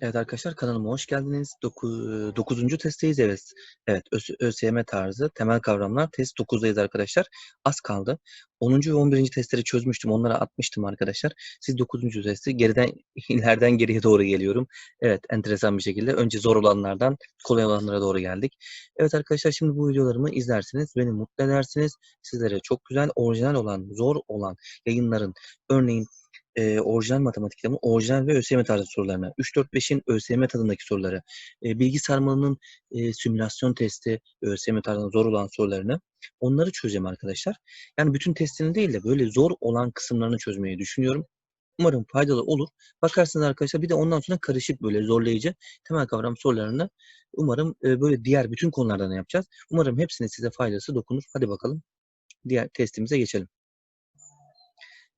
Evet arkadaşlar kanalıma hoş geldiniz. 9. testteyiz evet. Evet ÖS ÖSYM tarzı temel kavramlar test 9'dayız arkadaşlar. Az kaldı. 10. ve 11. testleri çözmüştüm. Onlara atmıştım arkadaşlar. Siz 9. testi geriden ileriden geriye doğru geliyorum. Evet enteresan bir şekilde önce zor olanlardan kolay olanlara doğru geldik. Evet arkadaşlar şimdi bu videolarımı izlersiniz. Beni mutlu edersiniz. Sizlere çok güzel orijinal olan zor olan yayınların örneğin e, orijinal matematik kitabının orijinal ve ÖSYM tarzı sorularına, 3-4-5'in ÖSYM tadındaki soruları, e, bilgi sarmalının e, simülasyon testi, ÖSYM tarzında zor olan sorularını onları çözeceğim arkadaşlar. Yani bütün testini değil de böyle zor olan kısımlarını çözmeyi düşünüyorum. Umarım faydalı olur. Bakarsınız arkadaşlar bir de ondan sonra karışık böyle zorlayıcı temel kavram sorularını umarım e, böyle diğer bütün konulardan yapacağız. Umarım hepsine size faydası dokunur. Hadi bakalım diğer testimize geçelim.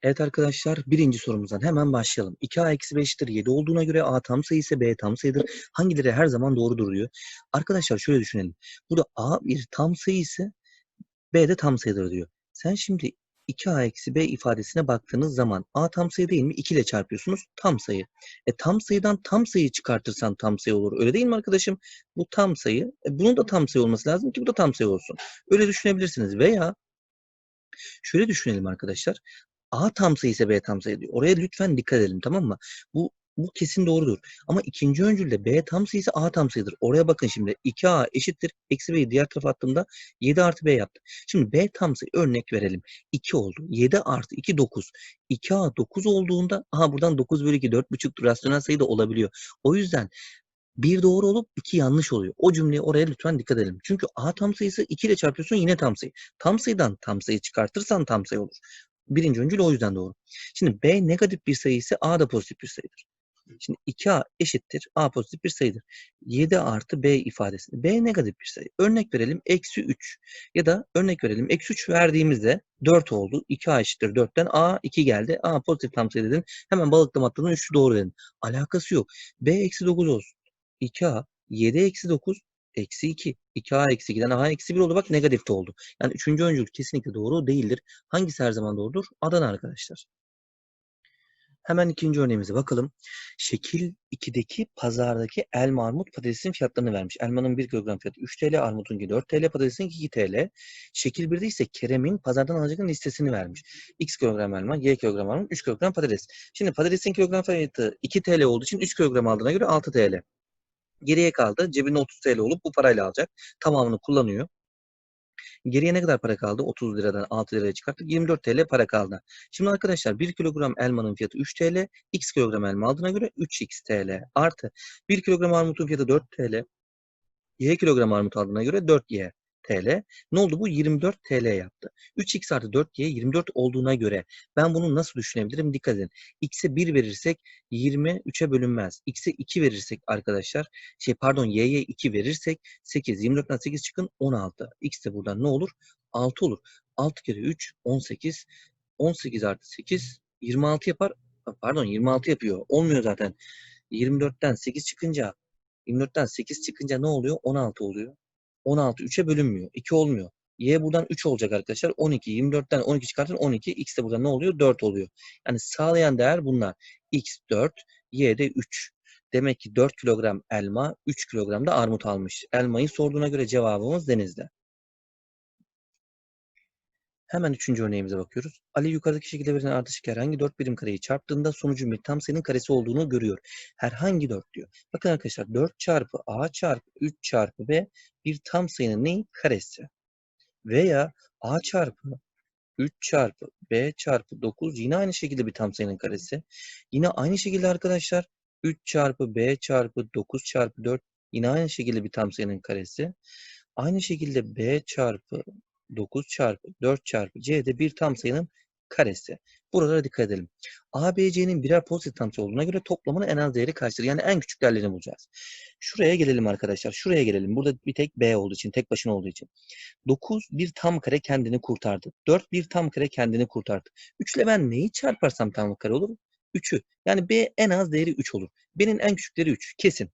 Evet arkadaşlar birinci sorumuzdan hemen başlayalım. 2a eksi 5'tir 7 olduğuna göre a tam sayı ise b tam sayıdır. Hangileri her zaman doğrudur diyor. Arkadaşlar şöyle düşünelim. Burada a bir tam sayı ise b de tam sayıdır diyor. Sen şimdi 2a eksi b ifadesine baktığınız zaman a tam sayı değil mi? 2 ile çarpıyorsunuz tam sayı. E tam sayıdan tam sayı çıkartırsan tam sayı olur. Öyle değil mi arkadaşım? Bu tam sayı. E, bunun da tam sayı olması lazım ki bu da tam sayı olsun. Öyle düşünebilirsiniz. Veya şöyle düşünelim arkadaşlar. A tam sayı ise B tam sayı diyor. Oraya lütfen dikkat edelim tamam mı? Bu bu kesin doğrudur. Ama ikinci öncülde B tam sayı ise A tam sayıdır. Oraya bakın şimdi. 2A eşittir. Eksi B'yi diğer tarafa attığımda 7 artı B yaptı. Şimdi B tam sayı örnek verelim. 2 oldu. 7 artı 2 9. 2A 9 olduğunda aha buradan 9 bölü 2 4,5 rasyonel sayı da olabiliyor. O yüzden bir doğru olup iki yanlış oluyor. O cümleye oraya lütfen dikkat edelim. Çünkü A tam sayısı 2 ile çarpıyorsun yine tam sayı. Tam sayıdan tam sayı çıkartırsan tam sayı olur. Birinci öncül o yüzden doğru. Şimdi B negatif bir sayı ise A da pozitif bir sayıdır. Şimdi 2A eşittir. A pozitif bir sayıdır. 7 artı B ifadesinde. B negatif bir sayı. Örnek verelim. Eksi 3. Ya da örnek verelim. Eksi 3 verdiğimizde 4 oldu. 2A eşittir 4'ten A 2 geldi. A pozitif tam sayı dedin. Hemen balıklama atladın 3'ü doğru dedin. Alakası yok. B eksi 9 olsun. 2A 7 eksi 9 eksi 2. 2a eksi 2'den a eksi 1 oldu. Bak negatif de oldu. Yani üçüncü öncül kesinlikle doğru değildir. Hangisi her zaman doğrudur? Adana arkadaşlar. Hemen ikinci örneğimize bakalım. Şekil 2'deki pazardaki elma armut patatesin fiyatlarını vermiş. Elmanın 1 kilogram fiyatı 3 TL, armutun 4 TL, patatesin 2 TL. Şekil 1'de ise Kerem'in pazardan alacakların listesini vermiş. X kilogram elma, Y kilogram armut, 3 kilogram patates. Şimdi patatesin kilogram fiyatı 2 TL olduğu için 3 kilogram aldığına göre 6 TL. Geriye kaldı. Cebinde 30 TL olup bu parayla alacak. Tamamını kullanıyor. Geriye ne kadar para kaldı? 30 liradan 6 liraya çıkarttık. 24 TL para kaldı. Şimdi arkadaşlar 1 kilogram elmanın fiyatı 3 TL. X kilogram elma aldığına göre 3x TL. Artı 1 kilogram armutun fiyatı 4 TL. Y kilogram armut aldığına göre 4Y. TL. Ne oldu bu? 24 TL yaptı. 3x artı 4y 24 olduğuna göre ben bunu nasıl düşünebilirim? Dikkat edin. x'e 1 verirsek 20 3'e bölünmez. x'e 2 verirsek arkadaşlar şey pardon y'ye 2 verirsek 8. 24'ten 8 çıkın 16. x de buradan ne olur? 6 olur. 6 kere 3 18. 18 artı 8 26 yapar. Pardon 26 yapıyor. Olmuyor zaten. 24'ten 8 çıkınca 24'ten 8 çıkınca ne oluyor? 16 oluyor. 16 3'e bölünmüyor. 2 olmuyor. Y buradan 3 olacak arkadaşlar. 12. 24'ten 12 çıkartın 12. X de burada ne oluyor? 4 oluyor. Yani sağlayan değer bunlar. X 4, Y de 3. Demek ki 4 kilogram elma, 3 kilogram da armut almış. Elmayı sorduğuna göre cevabımız denizde. Hemen üçüncü örneğimize bakıyoruz. Ali yukarıdaki şekilde verilen ardışık herhangi dört birim kareyi çarptığında sonucun bir tam sayının karesi olduğunu görüyor. Herhangi dört diyor. Bakın arkadaşlar 4 çarpı a çarpı 3 çarpı b bir tam sayının neyi? Karesi. Veya a çarpı 3 çarpı b çarpı 9 yine aynı şekilde bir tam sayının karesi. Yine aynı şekilde arkadaşlar 3 çarpı b çarpı 9 çarpı 4 yine aynı şekilde bir tam sayının karesi. Aynı şekilde b çarpı 9 çarpı 4 çarpı c de bir tam sayının karesi. Buralara dikkat edelim. A, B, C'nin birer pozitif tam sayı olduğuna göre toplamının en az değeri kaçtır? Yani en küçük değerlerini bulacağız. Şuraya gelelim arkadaşlar. Şuraya gelelim. Burada bir tek B olduğu için, tek başına olduğu için. 9 bir tam kare kendini kurtardı. 4 bir tam kare kendini kurtardı. 3 ile ben neyi çarparsam tam kare olur? 3'ü. Yani B en az değeri 3 olur. B'nin en küçük değeri 3. Kesin.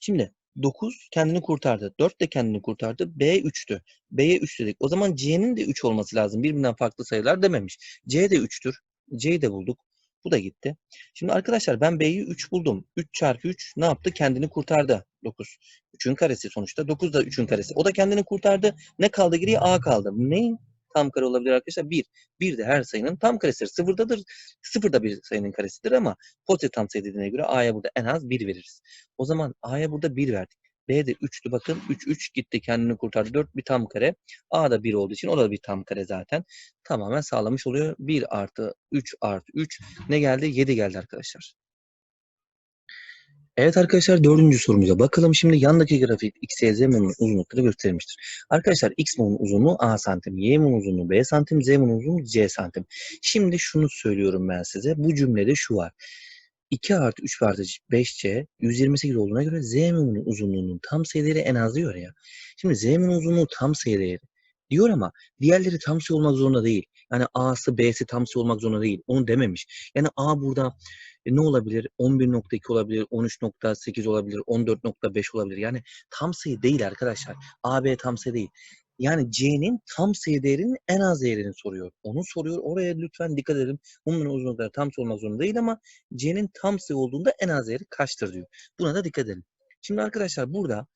Şimdi 9 kendini kurtardı. 4 de kendini kurtardı. B 3'tü. B'ye 3 dedik. O zaman C'nin de 3 olması lazım. Birbirinden farklı sayılar dememiş. C de 3'tür. C'yi de bulduk. Bu da gitti. Şimdi arkadaşlar ben B'yi 3 buldum. 3 çarpı 3 ne yaptı? Kendini kurtardı. 9. 3'ün karesi sonuçta. 9 da 3'ün karesi. O da kendini kurtardı. Ne kaldı geriye? A kaldı. Neyin tam kare olabilir arkadaşlar? 1. 1 de her sayının tam karesidir. Sıfırdadır. Sıfır da bir sayının karesidir ama pozitif tam sayı dediğine göre A'ya burada en az 1 veririz. O zaman A'ya burada 1 verdik. B de 3'tü bakın. 3 3 gitti kendini kurtardı. 4 bir tam kare. A da 1 olduğu için o da bir tam kare zaten. Tamamen sağlamış oluyor. 1 artı 3 artı 3 ne geldi? 7 geldi arkadaşlar. Evet arkadaşlar dördüncü sorumuza bakalım. Şimdi yandaki grafik x, y, z mumunun uzunlukları gösterilmiştir. Arkadaşlar x mumunun uzunluğu a santim, y mumunun uzunluğu b santim, z mumunun uzunluğu c santim. Şimdi şunu söylüyorum ben size. Bu cümlede şu var. 2 artı 3 artı 5c 128 olduğuna göre z mumunun uzunluğunun tam sayı değeri en az diyor ya. Şimdi z mumunun uzunluğu tam sayı değeri diyor ama diğerleri tam sayı olmak zorunda değil. Yani a'sı b'si tam sayı olmak zorunda değil. Onu dememiş. Yani a burada e, ne olabilir? 11.2 olabilir, 13.8 olabilir, 14.5 olabilir. Yani tam sayı değil arkadaşlar. A, B tam sayı değil. Yani C'nin tam sayı değerinin en az değerini soruyor. Onu soruyor. Oraya lütfen dikkat edelim. Bunun uzunlukları tam sayı olmak zorunda değil ama C'nin tam sayı olduğunda en az değeri kaçtır diyor. Buna da dikkat edelim. Şimdi arkadaşlar burada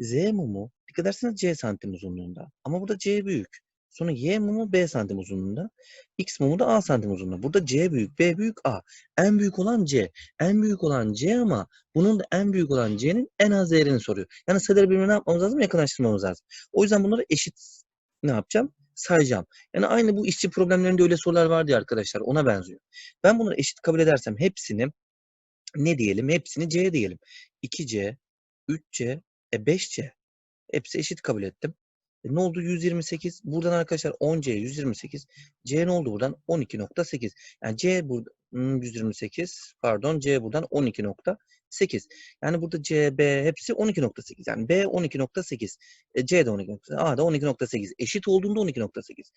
Z mumu dikkat ederseniz C santim uzunluğunda. Ama burada C büyük. Sonra Y mumu B santim uzunluğunda. X mumu da A santim uzunluğunda. Burada C büyük, B büyük, A. En büyük olan C. En büyük olan C ama bunun da en büyük olan C'nin en az değerini soruyor. Yani sayıları birbirine ne yapmamız lazım? Yakınlaştırmamız lazım. O yüzden bunları eşit ne yapacağım? Sayacağım. Yani aynı bu işçi problemlerinde öyle sorular vardı ya arkadaşlar. Ona benziyor. Ben bunları eşit kabul edersem hepsini ne diyelim? Hepsini C diyelim. 2C, 3C, e 5C. Hepsi eşit kabul ettim. E ne oldu? 128. Buradan arkadaşlar 10C 128. C ne oldu buradan? 12.8. Yani C burada 128 pardon C buradan 12.8. Yani burada C, B hepsi 12.8. Yani B 12.8. E, C de 12.8. A da 12.8. Eşit olduğunda 12.8.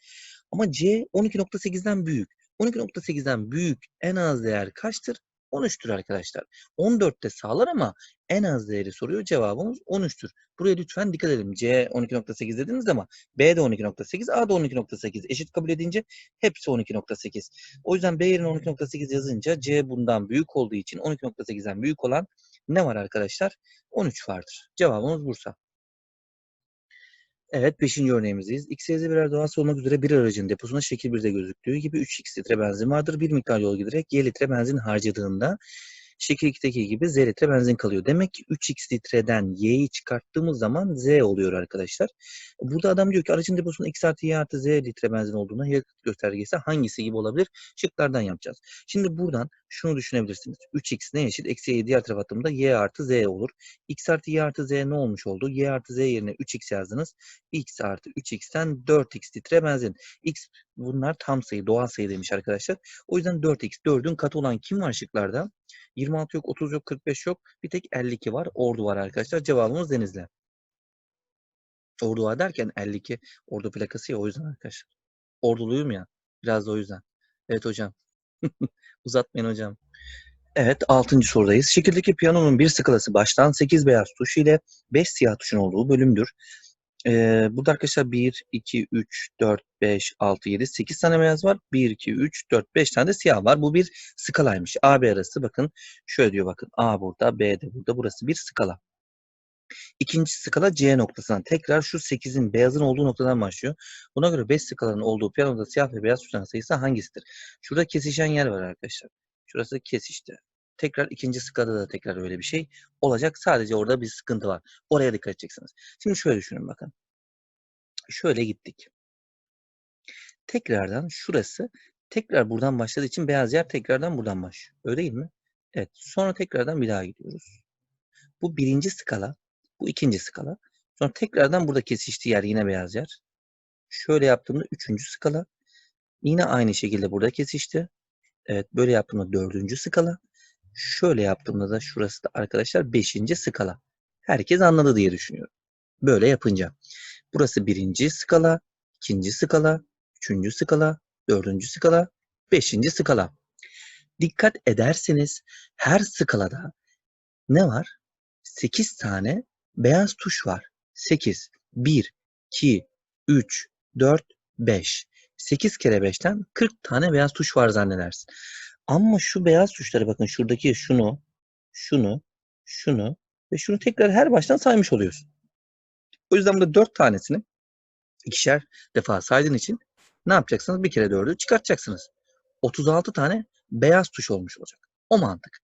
Ama C 12.8'den büyük. 12.8'den büyük en az değer kaçtır? 13'tür arkadaşlar. 14'te sağlar ama en az değeri soruyor. Cevabımız 13'tür. Buraya lütfen dikkat edelim. C 12.8 dediniz ama B de 12.8, A da 12.8. Eşit kabul edince hepsi 12.8. O yüzden B yerine 12.8 yazınca C bundan büyük olduğu için 12.8'den büyük olan ne var arkadaşlar? 13 vardır. Cevabımız Bursa. Evet 5. örneğimizdeyiz. X, Y, Z birer doğası olmak üzere bir aracın deposunda şekil 1'de gözüktüğü gibi 3x litre benzin vardır. Bir miktar yol giderek Y litre benzin harcadığında şekil 2'deki gibi Z litre benzin kalıyor. Demek ki 3x litreden Y'yi çıkarttığımız zaman Z oluyor arkadaşlar. Burada adam diyor ki aracın deposunda X artı Y artı Z litre benzin olduğuna yakıt göstergesi hangisi gibi olabilir? Şıklardan yapacağız. Şimdi buradan şunu düşünebilirsiniz. 3x ne eşit? Eksi y'yi diğer tarafa attığımda y artı z olur. x artı y artı z ne olmuş oldu? y artı z yerine 3x yazdınız. x artı 3x'ten 4x litre benzin. x bunlar tam sayı, doğal sayı demiş arkadaşlar. O yüzden 4x. 4'ün katı olan kim var şıklarda? 26 yok, 30 yok, 45 yok. Bir tek 52 var. Ordu var arkadaşlar. Cevabımız Denizli. Ordu var derken 52 ordu plakası ya o yüzden arkadaşlar. Orduluyum ya. Biraz da o yüzden. Evet hocam. Uzatmayın hocam. Evet 6. sorudayız. Şekildeki piyanonun bir skalası baştan 8 beyaz tuş ile 5 siyah tuşun olduğu bölümdür. Ee, burada arkadaşlar 1, 2, 3, 4, 5, 6, 7, 8 tane beyaz var. 1, 2, 3, 4, 5 tane de siyah var. Bu bir skalaymış. A, B arası bakın şöyle diyor bakın. A burada, B de burada. Burası bir skala. İkinci skala C noktasından. Tekrar şu 8'in beyazın olduğu noktadan başlıyor. Buna göre 5 skalanın olduğu piyanoda siyah ve beyaz tuşların sayısı hangisidir? Şurada kesişen yer var arkadaşlar. Şurası kesişti. Tekrar ikinci skalada da tekrar öyle bir şey olacak. Sadece orada bir sıkıntı var. Oraya dikkat edeceksiniz. Şimdi şöyle düşünün bakın. Şöyle gittik. Tekrardan şurası tekrar buradan başladığı için beyaz yer tekrardan buradan başlıyor. Öyle değil mi? Evet. Sonra tekrardan bir daha gidiyoruz. Bu birinci skala. Bu ikinci skala. Sonra tekrardan burada kesiştiği yer yine beyaz yer. Şöyle yaptığımda üçüncü skala. Yine aynı şekilde burada kesişti. Evet böyle yaptığımda dördüncü skala. Şöyle yaptığımda da şurası da arkadaşlar beşinci skala. Herkes anladı diye düşünüyorum. Böyle yapınca. Burası birinci skala, ikinci skala, üçüncü skala, dördüncü skala, beşinci skala. Dikkat ederseniz her skalada ne var? 8 tane beyaz tuş var. 8. 1, 2, 3, 4, 5. 8 kere 5'ten 40 tane beyaz tuş var zannedersin. Ama şu beyaz tuşları bakın şuradaki şunu, şunu, şunu ve şunu tekrar her baştan saymış oluyorsun. O yüzden burada dört tanesini ikişer defa saydığın için ne yapacaksınız? Bir kere dördü çıkartacaksınız. 36 tane beyaz tuş olmuş olacak. O mantık.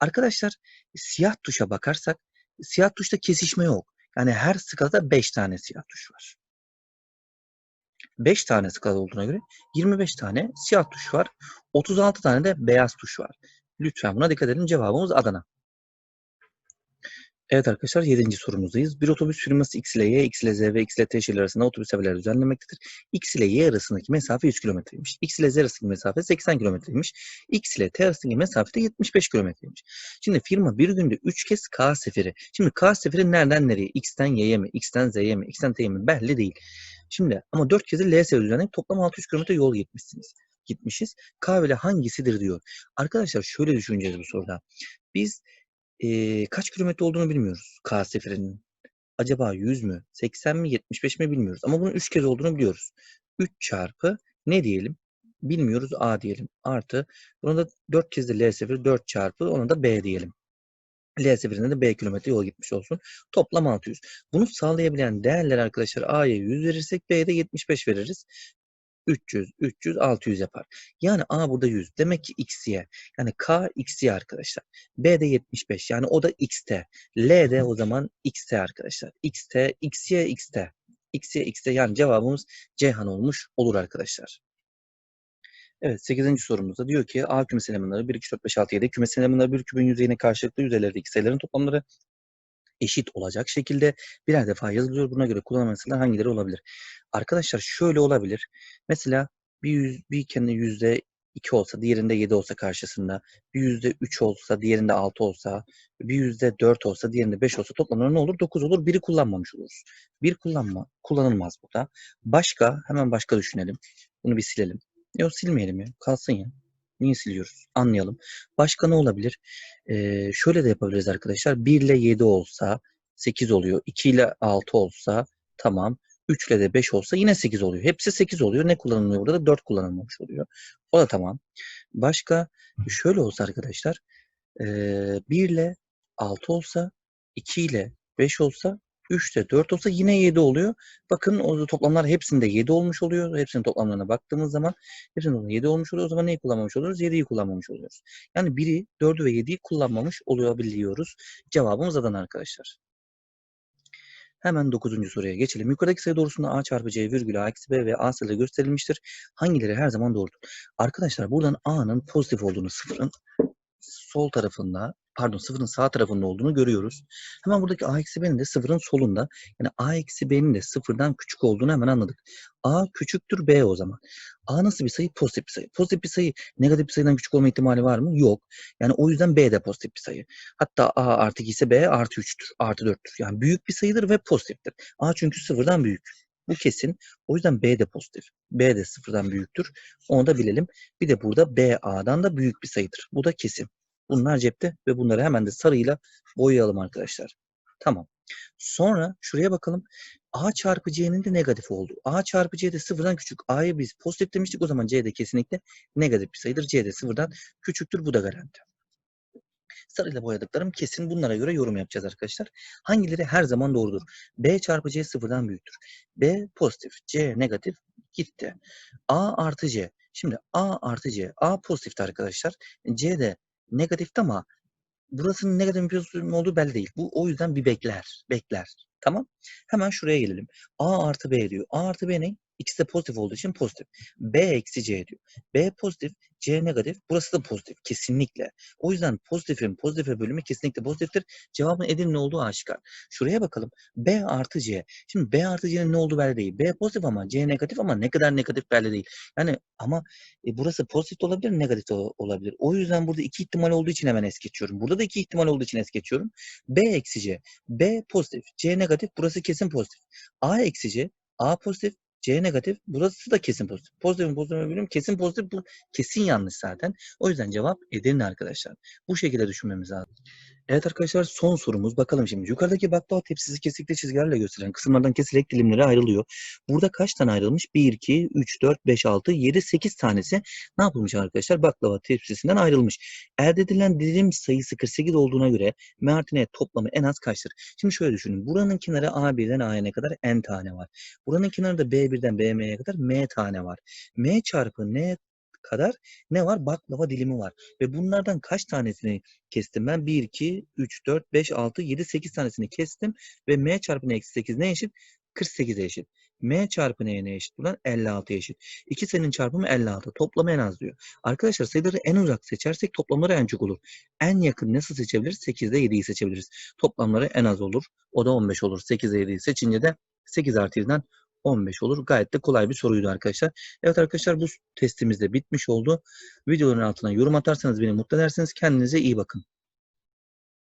Arkadaşlar siyah tuşa bakarsak siyah tuşta kesişme yok. Yani her skalada 5 tane siyah tuş var. 5 tane skala olduğuna göre 25 tane siyah tuş var. 36 tane de beyaz tuş var. Lütfen buna dikkat edin. Cevabımız Adana. Evet arkadaşlar 7. sorumuzdayız. Bir otobüs firması X ile Y, X ile Z ve X ile T şehirleri arasında otobüs seferleri düzenlemektedir. X ile Y arasındaki mesafe 100 kilometreymiş. X ile Z arasındaki mesafe 80 kilometreymiş. X ile T arasındaki mesafe de 75 kilometreymiş. Şimdi firma bir günde 3 kez K seferi. Şimdi K seferi nereden nereye? X'ten Y'ye mi? X'ten Z'ye mi? X'ten T'ye mi? Belli değil. Şimdi ama 4 kez de L seferi düzenleyip toplam 600 kilometre yol gitmişsiniz. Gitmişiz. K ile hangisidir diyor. Arkadaşlar şöyle düşüneceğiz bu soruda. Biz Eee, kaç kilometre olduğunu bilmiyoruz K seferinin. Acaba 100 mü, 80 mi, 75 mi bilmiyoruz. Ama bunun 3 kez olduğunu biliyoruz. 3 çarpı ne diyelim? Bilmiyoruz A diyelim. Artı buna da 4 kez de L seferi 4 çarpı ona da B diyelim. L seferinde de B kilometre yol gitmiş olsun. Toplam 600. Bunu sağlayabilen değerler arkadaşlar A'ya 100 verirsek B'ye de 75 veririz. 300, 300, 600 yapar. Yani A burada 100. Demek ki XY. Yani K XY arkadaşlar. B de 75. Yani o da XT. L de o zaman XT arkadaşlar. XT, XY, XT. XY, XT. Yani cevabımız Ceyhan olmuş olur arkadaşlar. Evet 8. sorumuzda diyor ki A kümes elemanları 1, 2, 4, 5, 6, 7 kümes elemanları bir küpün yüzeyine karşılıklı yüzeylerdeki sayıların toplamları eşit olacak şekilde birer defa yazılıyor. Buna göre sayılar hangileri olabilir? Arkadaşlar şöyle olabilir. Mesela bir, yüz, bir kendi yüzde 2 olsa, diğerinde 7 olsa karşısında, bir yüzde 3 olsa, diğerinde 6 olsa, bir yüzde 4 olsa, diğerinde 5 olsa toplamları ne olur? 9 olur. Biri kullanmamış oluruz. Bir kullanma, kullanılmaz burada. Başka, hemen başka düşünelim. Bunu bir silelim. Yok silmeyelim ya. Kalsın ya. Niye siliyoruz? Anlayalım. Başka ne olabilir? Ee, şöyle de yapabiliriz arkadaşlar. 1 ile 7 olsa 8 oluyor. 2 ile 6 olsa tamam. 3 ile de 5 olsa yine 8 oluyor. Hepsi 8 oluyor. Ne kullanılıyor burada da 4 kullanılmamış oluyor. O da tamam. Başka şöyle olsa arkadaşlar. Ee, 1 ile 6 olsa 2 ile 5 olsa 3 de 4 olsa yine 7 oluyor. Bakın o toplamlar hepsinde 7 olmuş oluyor. Hepsinin toplamlarına baktığımız zaman hepsinin 7 olmuş oluyor. O zaman neyi kullanmamış oluyoruz? 7'yi kullanmamış oluyoruz. Yani 1'i, 4'ü ve 7'yi kullanmamış olabiliyoruz. Cevabımız Adana arkadaşlar. Hemen 9. soruya geçelim. Yukarıdaki sayı doğrusunda A çarpı C virgül A eksi B ve A sayıları gösterilmiştir. Hangileri her zaman doğrudur? Arkadaşlar buradan A'nın pozitif olduğunu, sıfırın sol tarafında pardon sıfırın sağ tarafında olduğunu görüyoruz. Hemen buradaki a eksi b'nin de sıfırın solunda. Yani a eksi b'nin de sıfırdan küçük olduğunu hemen anladık. a küçüktür b o zaman. a nasıl bir sayı? Pozitif bir sayı. Pozitif bir sayı negatif bir sayıdan küçük olma ihtimali var mı? Yok. Yani o yüzden b de pozitif bir sayı. Hatta a artı 2 ise b artı 3'tür. Artı 4'tür. Yani büyük bir sayıdır ve pozitiftir. a çünkü sıfırdan büyük. Bu kesin. O yüzden B de pozitif. B de sıfırdan büyüktür. Onu da bilelim. Bir de burada B A'dan da büyük bir sayıdır. Bu da kesin. Bunlar cepte ve bunları hemen de sarıyla boyayalım arkadaşlar. Tamam. Sonra şuraya bakalım. A çarpı C'nin de negatif oldu. A çarpı C de sıfırdan küçük. A'yı biz pozitif demiştik. O zaman C de kesinlikle negatif bir sayıdır. C de sıfırdan küçüktür. Bu da garanti. Sarıyla boyadıklarım kesin. Bunlara göre yorum yapacağız arkadaşlar. Hangileri her zaman doğrudur? B çarpı C sıfırdan büyüktür. B pozitif. C negatif. Gitti. A artı C. Şimdi A artı C. A pozitifti arkadaşlar. C de negatifti ama burasının negatif mi olduğu belli değil. Bu o yüzden bir bekler. Bekler. Tamam. Hemen şuraya gelelim. A artı B diyor. A artı B ne? İkisi de pozitif olduğu için pozitif. B eksi C diyor. B pozitif, C negatif. Burası da pozitif. Kesinlikle. O yüzden pozitifin pozitife bölümü kesinlikle pozitiftir. Cevabın Edirne olduğu aşikar. Şuraya bakalım. B artı C. Şimdi B artı C'nin ne olduğu belli değil. B pozitif ama C negatif ama ne kadar negatif belli değil. Yani ama e, burası pozitif de olabilir, negatif de olabilir. O yüzden burada iki ihtimal olduğu için hemen es geçiyorum. Burada da iki ihtimal olduğu için es geçiyorum. B eksi C. B pozitif, C negatif. Burası kesin pozitif. A eksi C. A pozitif, C negatif. Burası da kesin pozitif. Pozitifin pozitifine bölüm kesin pozitif. Bu kesin yanlış zaten. O yüzden cevap Edirne arkadaşlar. Bu şekilde düşünmemiz lazım. Evet arkadaşlar son sorumuz. Bakalım şimdi. Yukarıdaki baklava tepsisi kesikli çizgilerle gösteren kısımlardan kesilerek dilimlere ayrılıyor. Burada kaç tane ayrılmış? 1, 2, 3, 4, 5, 6, 7, 8 tanesi ne yapılmış arkadaşlar? Baklava tepsisinden ayrılmış. Elde edilen dilim sayısı 48 olduğuna göre M artı N toplamı en az kaçtır? Şimdi şöyle düşünün. Buranın kenarı A1'den A'ya kadar N tane var. Buranın kenarı da B1'den BM'ye kadar M tane var. M çarpı N kadar ne var? Baklava dilimi var. Ve bunlardan kaç tanesini kestim ben? 1, 2, 3, 4, 5, 6, 7, 8 tanesini kestim. Ve m çarpı eksi 8 ne eşit? 48'e eşit. m çarpı n ne eşit? Buradan 56'ya eşit. İkisinin çarpımı 56. Toplamı en az diyor. Arkadaşlar sayıları en uzak seçersek toplamları en çok olur. En yakın nasıl seçebiliriz? 8'de 7'yi seçebiliriz. Toplamları en az olur. O da 15 olur. 8'de 7'yi seçince de 8 artı 7'den 15 olur. Gayet de kolay bir soruydu arkadaşlar. Evet arkadaşlar bu testimiz de bitmiş oldu. Videoların altına yorum atarsanız beni mutlu edersiniz. Kendinize iyi bakın.